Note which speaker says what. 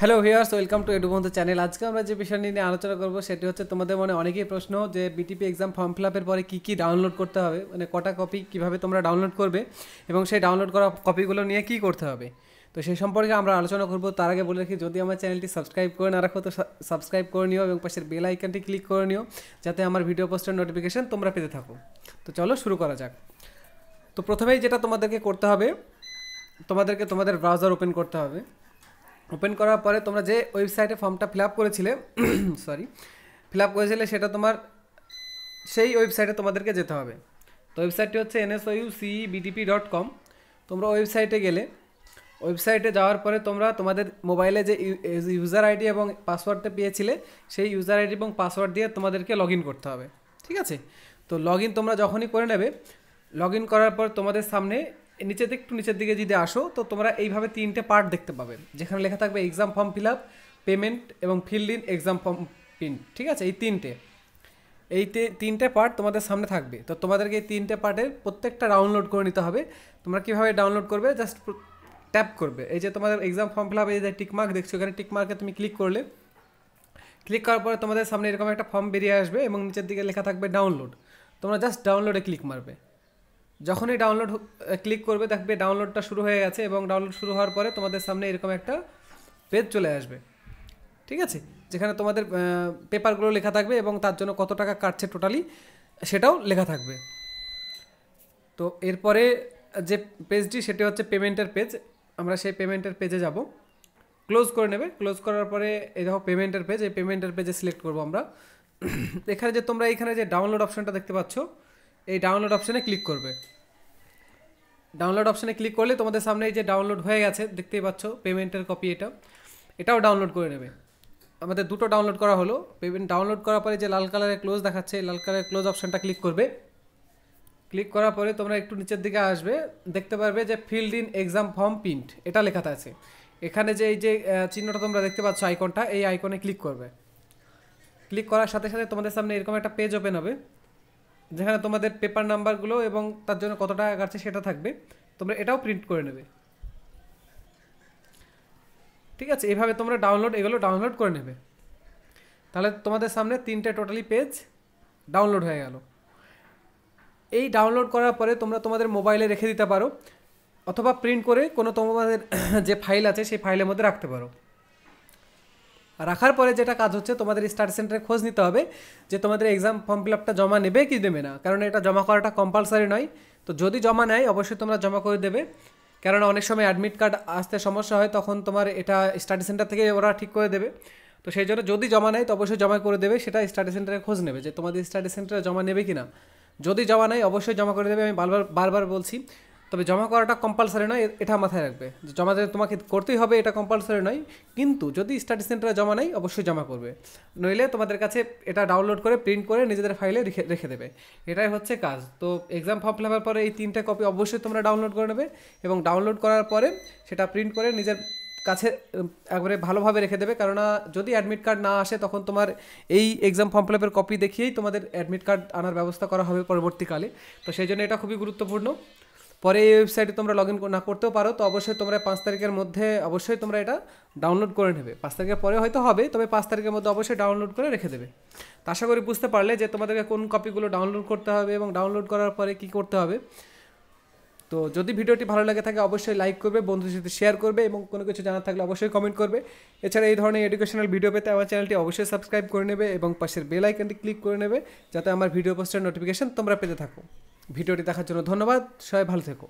Speaker 1: Hello here's welcome to Edubandhu channel আজকে আমরা যে বিষয় নিয়ে আলোচনা করব, সেটি হচ্ছে তোমাদের মনে অনেকেই প্রশ্ন যে বিটিপি এক্সাম ফর্ম ফিল আপের পরে কী কী ডাউনলোড করতে হবে মানে কটা কপি কীভাবে তোমরা ডাউনলোড করবে এবং সেই ডাউনলোড করা কপিগুলো নিয়ে কী করতে হবে। তো সেই সম্পর্কে আমরা আলোচনা করব। তার আগে বলে রাখি, যদি আমার চ্যানেলটি সাবস্ক্রাইব করে না রাখো, তো সাবস্ক্রাইব করে নিও এবং পাশের বেল আইকনটি ক্লিক করে নিও, যাতে আমার ভিডিও পোস্টের নোটিফিকেশান তোমরা পেতে থাকো। তো চলো শুরু করা যাক। তো প্রথমেই যেটা তোমাদেরকে করতে হবে, তোমাদেরকে তোমাদের ব্রাউজার ওপেন করতে হবে। ওপেন করার পরে তোমরা যে ওয়েবসাইটে ফর্মটা ফিল আপ করেছিলে সরি ফিল আপ করেছিলে সেটা তোমার, সেই ওয়েবসাইটে তোমাদেরকে যেতে হবে। তো ওয়েবসাইটটি হচ্ছে এনএসওইউ সিই বিটিপি ডট কম তোমরা ওয়েবসাইটে গেলে ওয়েবসাইটে যাওয়ার পরে তোমরা তোমাদের মোবাইলে যে ইউজার আইডি এবং পাসওয়ার্ডটা পেয়েছিলে, সেই ইউজার আইডি এবং পাসওয়ার্ড দিয়ে তোমাদেরকে লগ করতে হবে। ঠিক আছে? তো লগ তোমরা যখনই করে নেবে লগ করার পর তোমাদের সামনে নিচের দিকে একটু নিচের দিকে যদি আসো, তো তোমরা এইভাবে তিনটে পার্ট দেখতে পাবে। যেখানে লেখা থাকবে exam form fill up payment এবং filled in exam form print ঠিক আছে? এই তিনটে। এই তিনটে পার্ট তোমাদের সামনে থাকবে। তো তোমাদেরকে এই তিনটে পার্টের প্রত্যেকটা ডাউনলোড করে নিতে হবে। তোমরা কীভাবে ডাউনলোড করবে? জাস্ট ট্যাপ করবে। এই যে তোমাদের এক্সাম ফর্ম ফিল আপ এই যে টিকমার্ক দেখছ, এখানে টিকমার্কে তুমি ক্লিক করলে। ক্লিক করার পরে তোমাদের সামনে এরকম একটা ফর্ম বেরিয়ে আসবে এবং নিচের দিকে লেখা থাকবে ডাউনলোড তোমরা জাস্ট ডাউনলোডে ক্লিক মারবে। যখনই ডাউনলোড ক্লিক করবে, দেখবে ডাউনলোডটা শুরু হয়ে গেছে এবং ডাউনলোড শুরু হওয়ার পরে তোমাদের সামনে এরকম একটা পেজ চলে আসবে। ঠিক আছে? যেখানে তোমাদের পেপারগুলো লেখা থাকবে এবং তার জন্য কত টাকা কাটছে টোটালি সেটাও লেখা থাকবে। তো এরপরে যে পেজটি সেটি হচ্ছে পেমেন্টের পেজ আমরা সেই পেমেন্টের পেজে যাব। ক্লোজ করে নেবে। ক্লোজ করার পরে এই দেখো পেমেন্টের পেজ এই পেমেন্টের পেজে সিলেক্ট করব আমরা। এখানে যে তোমরা এখানে যে ডাউনলোড অপশানটা দেখতে পাচ্ছ এই ডাউনলোড অপশানে ক্লিক করবে। ডাউনলোড অপশানে ক্লিক করলে তোমাদের সামনে এই যে ডাউনলোড হয়ে গেছে, দেখতেই পাচ্ছ পেমেন্টের কপি এটা। এটাও ডাউনলোড করে নেবে। আমাদের দুটো ডাউনলোড করা হলো। পেমেন্ট ডাউনলোড করার পরে যে লাল কালারের ক্লোজ দেখাচ্ছে লাল কালারের ক্লোজ অপশানটা ক্লিক করবে। ক্লিক করার পরে তোমরা একটু নিচের দিকে আসবে, দেখতে পারবে যে filled in exam form print এটা লেখাতে আছে। এখানে যে এই যে চিহ্নটা তোমরা দেখতে পাচ্ছ আইকনটা এই আইকনে ক্লিক করবে। ক্লিক করার সাথে সাথে তোমাদের সামনে এরকম একটা পেজ ওপেন হবে। যেখানে তোমাদের পেপার নাম্বারগুলো এবং তার জন্য কত টাকা কাটছে সেটা থাকবে, তোমরা এটাও প্রিন্ট করে নেবে। ঠিক আছে, এভাবে তোমরা ডাউনলোড এগুলো ডাউনলোড করে নেবে। তাহলে তোমাদের সামনে তিনটে টোটালি পেজ ডাউনলোড হয়ে গেল। এই ডাউনলোড করার পরে তোমরা তোমাদের মোবাইলে রেখে দিতে পারো, অথবা প্রিন্ট করে কোনো তোমাদের যে ফাইল আছে, সেই ফাইলের মধ্যে রাখতে পারো। রাখার পরে যেটা কাজ হচ্ছে, তোমাদের স্টাডি সেন্টারে খোঁজ নিতে হবে যে তোমাদের এক্সাম ফর্ম ফিল আপটা জমা নেবে কি দেবে না। কারণ এটা জমা করাটা কম্পালসারি নয়। তো যদি জমা নেয়, অবশ্যই তোমরা জমা করে দেবে। কেননা অনেক সময় অ্যাডমিট কার্ড আসতে সমস্যা হয়, তখন তোমার এটা স্টাডি সেন্টার থেকে ওরা ঠিক করে দেবে। তো সেই জন্য যদি জমা নেয়, তো অবশ্যই জমা করে দেবে। সেটা স্টাডি সেন্টারে খোঁজ নেবে যে তোমাদের স্টাডি সেন্টারে জমা নেবে কি না যদি জমা নেয়, অবশ্যই জমা করে দেবে। আমি বারবার বারবার বলছি তবে জমা করাটা কম্পালসারি নয় এটা মাথায় রাখবে। যে জমা তোমাকে করতেই হবে, এটা কম্পালসারি নয়, কিন্তু যদি স্টাডি সেন্টারে জমা নেয়, অবশ্যই জমা করবে। নইলে তোমাদের কাছে এটা ডাউনলোড করে প্রিন্ট করে নিজেদের ফাইলে রেখে রেখে দেবে। এটাই হচ্ছে কাজ। তো এক্সাম ফর্ম ফিল পরে এই তিনটে কপি অবশ্যই তোমরা ডাউনলোড করে নেবে এবং ডাউনলোড করার পরে সেটা প্রিন্ট করে নিজের কাছে একবারে ভালোভাবে রেখে দেবে। কেননা যদি অ্যাডমিট কার্ড না আসে, তখন তোমার এই এক্সাম ফর্ম ফিল কপি দেখিয়েই তোমাদের অ্যাডমিট কার্ড আনার ব্যবস্থা করা হবে পরবর্তীকালে। তো সেই জন্য এটা খুবই গুরুত্বপূর্ণ। পরে এই ওয়েবসাইটে তোমরা লগ ইন না করতেও পারো, তো অবশ্যই তোমরা পাঁচ তারিখের মধ্যে অবশ্যই তোমরা এটা ডাউনলোড করে নেবে। পাঁচ তারিখের পরে হয়তো হবে, তবে পাঁচ তারিখের মধ্যে অবশ্যই ডাউনলোড করে রেখে দেবে। তো আশা করি বুঝতে পারলে যে তোমাদেরকে কোন কপিগুলো ডাউনলোড করতে হবে এবং ডাউনলোড করার পরে কি করতে হবে। তো যদি ভিডিওটি ভালো লাগে থাকে, অবশ্যই লাইক করবে, বন্ধুদের সাথে শেয়ার করবে এবং কোনো কিছু জানার থাকলে অবশ্যই কমেন্ট করবে। এছাড়া এই ধরনের এডুকেশনাল ভিডিও পেতে আমার চ্যানেলটি অবশ্যই সাবস্ক্রাইব করে নেবে এবং পাশের বেল আইকনটি ক্লিক করে নেবে, যাতে আমার ভিডিও পোস্টের নোটিফিকেশন তোমরা পেতে থাকো। ভিডিওটি দেখার জন্য ধন্যবাদ। সবাই ভালো থেকো।